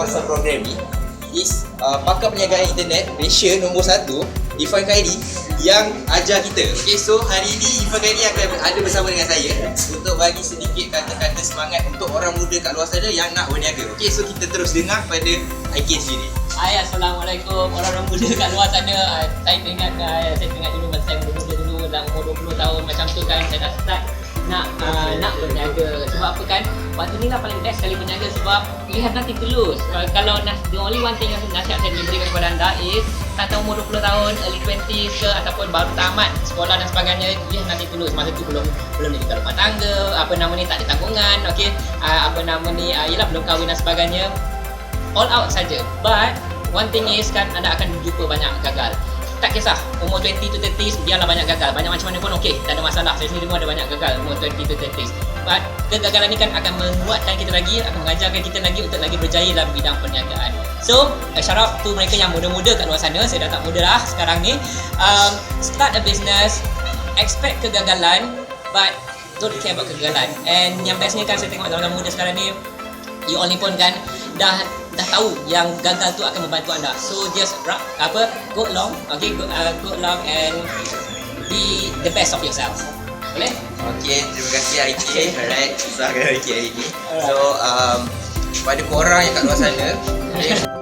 pasal programming is uh, pakar perniagaan internet Malaysia nombor satu Irfan Khairi yang ajar kita. Okay, so hari ini Irfan Khairi akan ada bersama dengan saya untuk bagi sedikit kata-kata semangat untuk orang muda kat luar sana yang nak berniaga. Okay, so kita terus dengar pada IK sendiri. Hai Assalamualaikum orang-orang muda kat luar sana Ah, Saya ingat ah, saya ingat dulu masa saya muda-muda dulu dalam umur 20 tahun macam tu kan saya dah start nak uh, nak berniaga sebab apa kan waktu ni lah paling best sekali berniaga sebab you have nothing to lose uh, kalau nas, the only one thing yang nasihat saya boleh berikan kepada anda is tahu umur 20 tahun early 20s ke ataupun baru tamat sekolah dan sebagainya you have nothing to lose masa tu belum belum nikah rumah tangga apa nama ni tak ada tanggungan okay uh, apa nama ni uh, yelah belum kahwin dan sebagainya all out saja. But one thing is kan anda akan jumpa banyak gagal. Tak kisah umur 20 to 30s biarlah banyak gagal. Banyak macam mana pun okey, tak ada masalah. Saya sendiri pun ada banyak gagal umur 20 to 30s. But kegagalan ni kan akan menguatkan kita lagi, akan mengajarkan kita lagi untuk lagi berjaya dalam bidang perniagaan. So, a shout out to mereka yang muda-muda kat luar sana. Saya dah tak muda lah sekarang ni. Um, start a business, expect kegagalan, but don't care about kegagalan. And yang bestnya kan saya tengok orang muda sekarang ni, you ni pun kan dah dah tahu yang gagal tu akan membantu anda. So just ra- apa go along, okay, go, uh, go along and be the best of yourself. Boleh? Okay, terima kasih IK. Alright, susah kan IK hari ni. So, um, pada korang yang kat luar sana, okay,